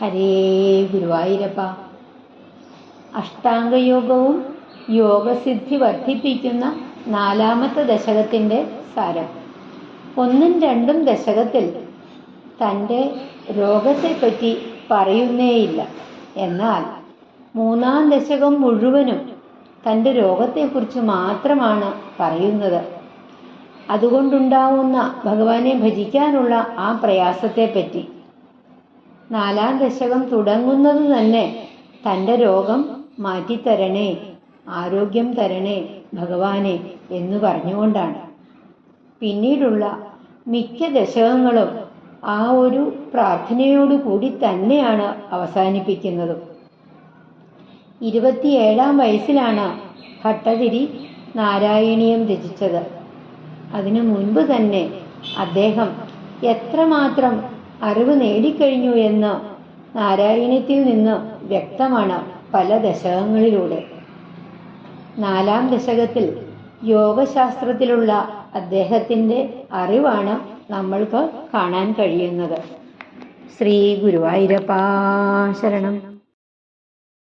ഹരേ ഗുരുവായൂരപ്പ. അഷ്ടാംഗയോഗവും യോഗസിദ്ധി വർദ്ധിപ്പിക്കുന്ന നാലാമത്തെ ദശകത്തിന്റെ സാരം. ഒന്നും രണ്ടും ദശകത്തിൽ തന്റെ രോഗത്തെപ്പറ്റി പറയുന്നേയില്ല. എന്നാൽ മൂന്നാം ദശകം മുഴുവനും തന്റെ രോഗത്തെക്കുറിച്ച് മാത്രമാണ് പറയുന്നത്. അതുകൊണ്ടുണ്ടാവുന്ന ഭഗവാനെ ഭജിക്കാനുള്ള ആ പ്രയാസത്തെപ്പറ്റി നാലാം ദശകം തുടങ്ങുന്നത് തന്നെ തന്റെ രോഗം മാറ്റിത്തരണേ ആരോഗ്യം തരണേ ഭഗവാനെ എന്ന് പറഞ്ഞുകൊണ്ടാണ്. പിന്നീടുള്ള മിക്ക ദശകങ്ങളും ആ ഒരു പ്രാർത്ഥനയോടുകൂടി തന്നെയാണ് അവസാനിപ്പിക്കുന്നത്. ഇരുപത്തിയേഴാം വയസ്സിലാണ് ഭട്ടതിരി നാരായണീയം രചിച്ചത്. അതിനു മുൻപ് തന്നെ അദ്ദേഹം എത്രമാത്രം അറിവ് നേടിക്കഴിഞ്ഞു എന്ന് നാരായണത്തിൽ നിന്ന് വ്യക്തമാണ് പല ദശകങ്ങളിലൂടെ. നാലാം ദശകത്തിൽ യോഗശാസ്ത്രത്തിലുള്ള അദ്ദേഹത്തിന്റെ അറിവാണ് നമ്മൾക്ക് കാണാൻ കഴിയുന്നത്. ശ്രീ ഗുരുവായൂരപ്പാ ശരണം.